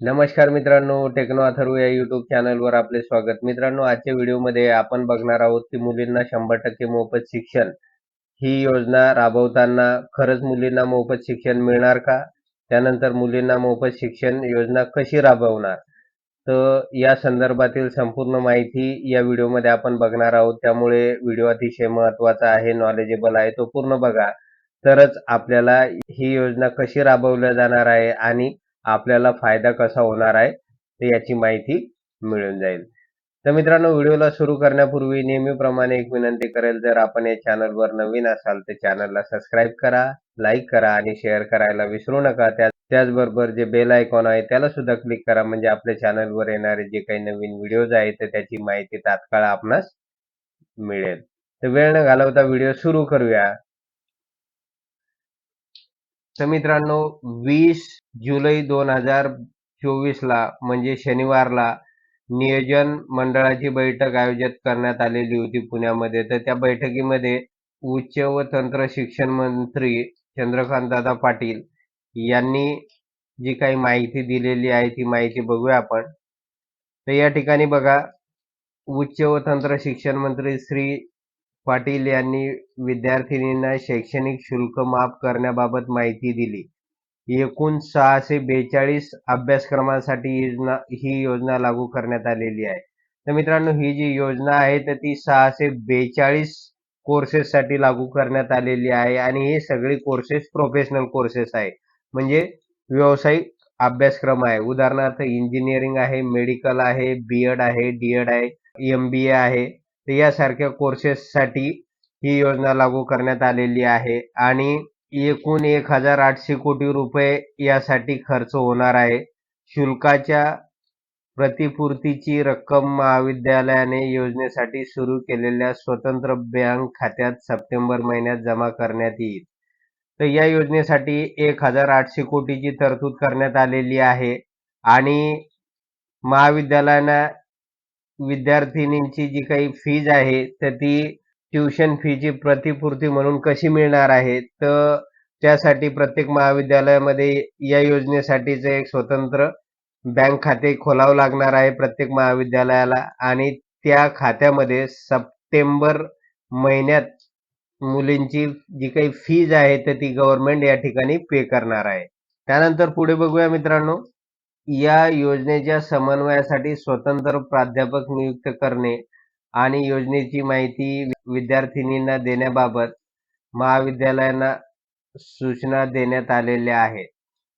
नमस्कार मित्रांनो टेक्नो अथर्व या युट्यूब चॅनलवर आपले स्वागत. मित्रांनो आजच्या व्हिडिओमध्ये आपण बघणार आहोत की मुलींना शंभर टक्के मोफत शिक्षण ही योजना राबवताना खरंच मुलींना मोफत शिक्षण मिळणार का? त्यानंतर मुलींना मोफत शिक्षण योजना कशी राबवणार? तर या संदर्भातील संपूर्ण माहिती या व्हिडिओमध्ये आपण बघणार आहोत. त्यामुळे व्हिडिओ अतिशय महत्त्वाचा आहे नॉलेजेबल आहे तो पूर्ण बघा. तरच आपल्याला ही योजना कशी राबवल्या जाणार आहे आणि आपल्याला फायदा कसा होणार आहे तर याची माहिती मिळून जाईल. तर मित्रांनो व्हिडिओला सुरू करण्यापूर्वी नेहमीप्रमाणे एक विनंती करेल जर आपण या चॅनलवर नवीन असाल तर चॅनलला सबस्क्राईब करा लाईक करा आणि शेअर करायला विसरू नका. त्या त्याचबरोबर जे बेल आयकॉन आहे त्याला सुद्धा क्लिक करा म्हणजे आपल्या चॅनलवर येणारे जे काही नवीन व्हिडिओज आहेत तर त्याची माहिती तात्काळ आपणास मिळेल. तर वेळ न घालवता व्हिडिओ सुरू करूया. तर मित्रांनो वीस जुलै दोन हजार चोवीसला म्हणजे शनिवारला नियोजन मंडळाची बैठक आयोजित करण्यात आलेली होती पुण्यामध्ये. तर त्या बैठकीमध्ये उच्च व तंत्र शिक्षण मंत्री चंद्रकांत दादा पाटील यांनी जी काही माहिती दिलेली आहे ती माहिती बघूया आपण. तर या ठिकाणी बघा उच्च व तंत्र शिक्षण मंत्री श्री पाटील यांनी विद्यार्थिनींना शैक्षणिक शुल्क माफ करण्याबाबत माहिती दिली. एकूण सहाशे बेचाळीस अभ्यासक्रमांसाठी योजना ही योजना लागू करण्यात आलेली आहे. तर मित्रांनो ही जी योजना आहे तर ती सहाशे बेचाळीस कोर्सेससाठी लागू करण्यात आलेली आहे आणि हे सगळे कोर्सेस प्रोफेशनल कोर्सेस आहे. म्हणजे व्यावसायिक अभ्यासक्रम आहे. उदाहरणार्थ इंजिनिअरिंग आहे मेडिकल आहे बी एड आहे डी एड आहे एम बी ए आहे. तर यासारख्या कोर्सेससाठी ही योजना लागू करण्यात आलेली आहे. आणि एकूण एक हजार आठशे कोटी रुपये यासाठी खर्च होणार आहे. शुल्काच्या प्रतिपूर्तीची रक्कम महाविद्यालयाने योजनेसाठी सुरू केलेल्या स्वतंत्र बँक खात्यात सप्टेंबर महिन्यात जमा करण्यात येईल. तर या योजनेसाठी एक हजार आठशे कोटीची तरतूद करण्यात आलेली आहे आणि महाविद्यालयाना विद्यार्थिनींची जी काही फीज आहे तर ती ट्युशन फीची प्रतिपूर्ती म्हणून कशी मिळणार आहे? तर त्यासाठी प्रत्येक महाविद्यालयामध्ये या योजनेसाठीचं एक स्वतंत्र बँक खाते खोलावं लागणार आहे प्रत्येक महाविद्यालयाला. आणि त्या खात्यामध्ये सप्टेंबर महिन्यात मुलींची जी काही फीज आहे तर ती गव्हर्नमेंट या ठिकाणी पे करणार आहे. त्यानंतर पुढे बघूया मित्रांनो या योजनेच्या समन्वयासाठी स्वतंत्र प्राध्यापक नियुक्त करणे आणि योजनेची माहिती विद्यार्थिनींना देण्याबाबत महाविद्यालयांना सूचना देण्यात आलेल्या आहेत.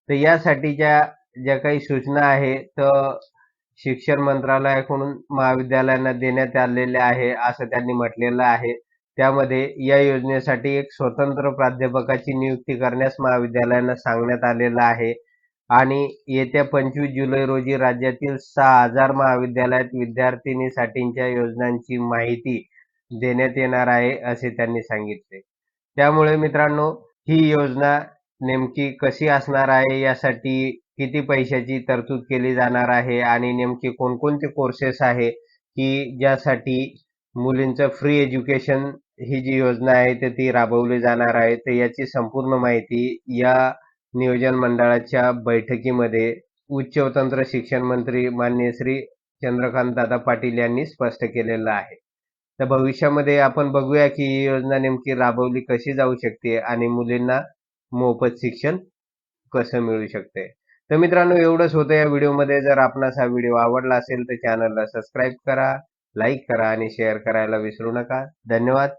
तर यासाठीच्या ज्या काही सूचना आहेत तर शिक्षण मंत्रालयाकडून महाविद्यालयांना देण्यात आलेल्या आहे असं त्यांनी म्हटलेलं आहे. त्यामध्ये या योजनेसाठी एक स्वतंत्र प्राध्यापकाची नियुक्ती करण्यास महाविद्यालयांना सांगण्यात आलेलं आहे. आणि येत्या पंचवीस जुलै रोजी राज्यातील सहा हजार महाविद्यालयात विद्यार्थिनीसाठीच्या योजनांची माहिती देण्यात येणार आहे असे त्यांनी सांगितले. त्यामुळे मित्रांनो ही योजना नेमकी कशी असणार आहे यासाठी किती पैशाची तरतूद केली जाणार आहे आणि नेमके कोणकोणते कोर्सेस आहे की ज्यासाठी मुलींचं फ्री एज्युकेशन ही जी योजना आहे तर ती राबवली जाणार आहे तर याची संपूर्ण माहिती या नियोजन मंडळाच्या बैठकीमध्ये उच्च व तंत्र शिक्षण मंत्री माननीय श्री चंद्रकांत दादा पाटील यांनी स्पष्ट केलेलं आहे. तर भविष्यामध्ये आपण बघूया की ही योजना नेमकी राबवली कशी जाऊ शकते आणि मुलींना मोफत शिक्षण कसं मिळू शकते. तर मित्रांनो एवढंच होतं या व्हिडिओमध्ये. जर आपणास हा व्हिडिओ आवडला असेल तर चॅनलला सबस्क्राईब करा लाईक करा आणि शेअर करायला विसरू नका. धन्यवाद.